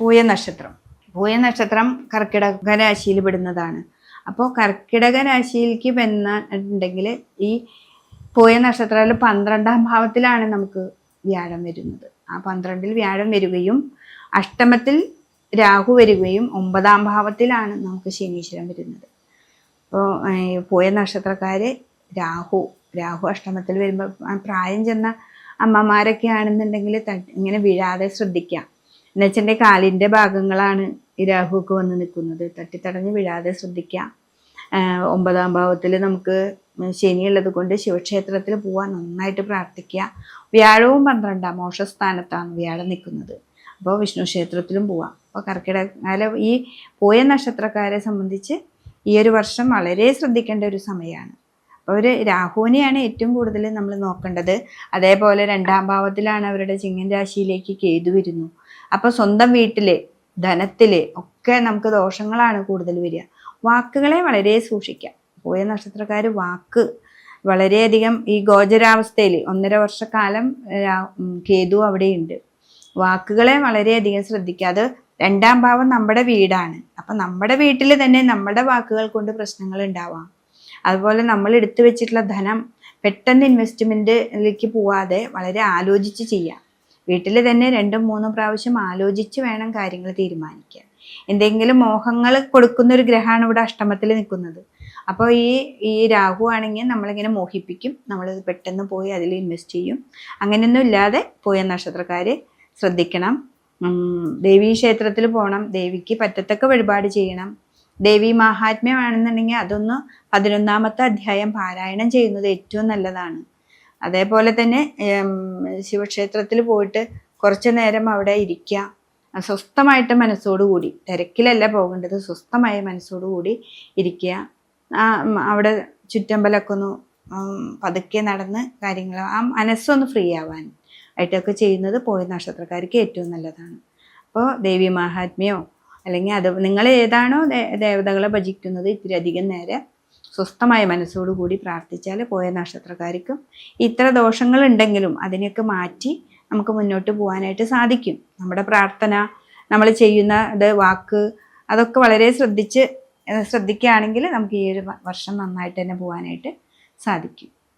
പൂയ നക്ഷത്രം പൂയ നക്ഷത്രം കർക്കിടക രാശിയിൽ പെടുന്നതാണ്. അപ്പോൾ കർക്കിടക രാശിയിലേക്ക് വന്നിട്ടുണ്ടെങ്കിൽ ഈ പൂയ നക്ഷത്രത്തിൽ പന്ത്രണ്ടാം ഭാവത്തിലാണ് നമുക്ക് വ്യാഴം വരുന്നത്. ആ പന്ത്രണ്ടിൽ വ്യാഴം വരികയും അഷ്ടമത്തിൽ രാഹു വരികയും ഒമ്പതാം ഭാവത്തിലാണ് നമുക്ക് ശനീശ്വരൻ വരുന്നത്. അപ്പോൾ പൂയ നക്ഷത്രക്കാര് രാഹു രാഹു അഷ്ടമത്തിൽ വരുമ്പോൾ പ്രായം ചെന്ന അമ്മമാരൊക്കെ ആണെന്നുണ്ടെങ്കിൽ ഇങ്ങനെ വീഴാതെ ശ്രദ്ധിക്കുക എന്നുവെച്ചിട്ടുണ്ടെങ്കിൽ കാലിന്റെ ഭാഗങ്ങളാണ് ഈ രാഹുവൊക്കെ വന്ന് നിൽക്കുന്നത്. തട്ടിത്തടഞ്ഞ് വീഴാതെ ശ്രദ്ധിക്കാം. ഒമ്പതാം ഭാവത്തിൽ നമുക്ക് ശനിയുള്ളത് കൊണ്ട് ശിവക്ഷേത്രത്തിൽ പോവാൻ നന്നായിട്ട് പ്രാർത്ഥിക്കുക വ്യാഴവും പന്ത്രണ്ടാം മോശസ്ഥാനത്താണ് വ്യാഴം നിൽക്കുന്നത്. അപ്പോൾ വിഷ്ണു ക്ഷേത്രത്തിലും പോവാം. അപ്പോൾ കർക്കിടകാല കാലം ഈ പോയ നക്ഷത്രക്കാരെ സംബന്ധിച്ച് ഈ ഒരു വർഷം വളരെ ശ്രദ്ധിക്കേണ്ട ഒരു സമയമാണ് അപ്പോൾ ഒരു രാഹുവിനെയാണ് ഏറ്റവും കൂടുതൽ നമ്മൾ നോക്കേണ്ടത്. അതേപോലെ രണ്ടാം ഭാവത്തിലാണ് അവരുടെ ചിങ്ങൻ രാശിയിലേക്ക് കേതു വരുന്നു. അപ്പോൾ സ്വന്തം വീട്ടിൽ ധനത്തിൽ ഒക്കെ നമുക്ക് ദോഷങ്ങളാണ് കൂടുതൽ വരിക. വാക്കുകളെ വളരെ സൂക്ഷിക്കാം. പോയ നക്ഷത്രക്കാർ വാക്ക് വളരെയധികം ഈ ഗോചരാവസ്ഥയിൽ ഒന്നര വർഷക്കാലം കേതു അവിടെയുണ്ട്. വാക്കുകളെ വളരെയധികം ശ്രദ്ധിക്കുക. അത് രണ്ടാം ഭാവം നമ്മുടെ വീടാണ്. അപ്പം നമ്മുടെ വീട്ടിൽ തന്നെ നമ്മുടെ വാക്കുകൾ കൊണ്ട് പ്രശ്നങ്ങൾ ഉണ്ടാവാം. അതുപോലെ നമ്മൾ എടുത്തു വെച്ചിട്ടുള്ള ധനം പെട്ടെന്ന് ഇൻവെസ്റ്റ്മെന്റിലേക്ക് പോവാതെ വളരെ ആലോചിച്ച് ചെയ്യാം. വീട്ടിൽ തന്നെ രണ്ടും മൂന്നും പ്രാവശ്യം ആലോചിച്ച് വേണം കാര്യങ്ങൾ തീരുമാനിക്കാൻ. എന്തെങ്കിലും മോഹങ്ങൾ കൊടുക്കുന്ന ഒരു ഗ്രഹമാണ് ഇവിടെ അഷ്ടമത്തിൽ നിൽക്കുന്നത്. അപ്പോൾ ഈ ഈ രാഹു ആണെങ്കിൽ നമ്മളിങ്ങനെ മോഹിപ്പിക്കും. നമ്മൾ പെട്ടെന്ന് പോയി അതിൽ ഇൻവെസ്റ്റ് ചെയ്യും. അങ്ങനെയൊന്നും ഇല്ലാതെ പോയ നക്ഷത്രക്കാർ ശ്രദ്ധിക്കണം. ദേവീ ക്ഷേത്രത്തിൽ പോകണം ദേവിക്ക് പറ്റത്തക്ക വഴിപാട് ചെയ്യണം. ദേവി മാഹാത്മ്യമാണെന്നുണ്ടെങ്കിൽ അതൊന്ന് പതിനൊന്നാമത്തെ അധ്യായം പാരായണം ചെയ്യുന്നത് ഏറ്റവും നല്ലതാണ്. അതേപോലെ തന്നെ ശിവക്ഷേത്രത്തിൽ പോയിട്ട് കുറച്ചു നേരം അവിടെ ഇരിക്കുക. സ്വസ്ഥമായിട്ട് മനസ്സോടുകൂടി തിരക്കിലല്ല പോകേണ്ടത് സ്വസ്ഥമായ മനസ്സോടുകൂടി ഇരിക്കുക. അവിടെ ചുറ്റമ്പലമൊക്കെ ഒന്ന് പതുക്കെ നടന്ന് കാര്യങ്ങൾ ആ മനസ്സൊന്ന് ഫ്രീ ആവാൻ ആയിട്ടൊക്കെ ചെയ്യുന്നത് പോയ നക്ഷത്രക്കാർക്ക് ഏറ്റവും നല്ലതാണ്. അപ്പോൾ ദേവി മഹാത്മ്യോ അല്ലെങ്കിൽ അത് നിങ്ങൾ ഏതാണോ ദേവതകളെ ഭജിക്കുന്നത് ഇത്തിരി അധികം നേരം സ്വസ്ഥമായ മനസ്സോടുകൂടി പ്രാർത്ഥിച്ചാൽ പോയ നക്ഷത്രക്കാർക്കും ഇത്ര ദോഷങ്ങളുണ്ടെങ്കിലും അതിനെയൊക്കെ മാറ്റി നമുക്ക് മുന്നോട്ട് പോകാനായിട്ട് സാധിക്കും. നമ്മുടെ പ്രാർത്ഥന നമ്മൾ ചെയ്യുന്ന ഇത് വാക്ക് അതൊക്കെ വളരെ ശ്രദ്ധിച്ച് ശ്രദ്ധിക്കുകയാണെങ്കിൽ നമുക്ക് ഈ ഒരു വർഷം നന്നായിട്ട് തന്നെ പോകാനായിട്ട് സാധിക്കും.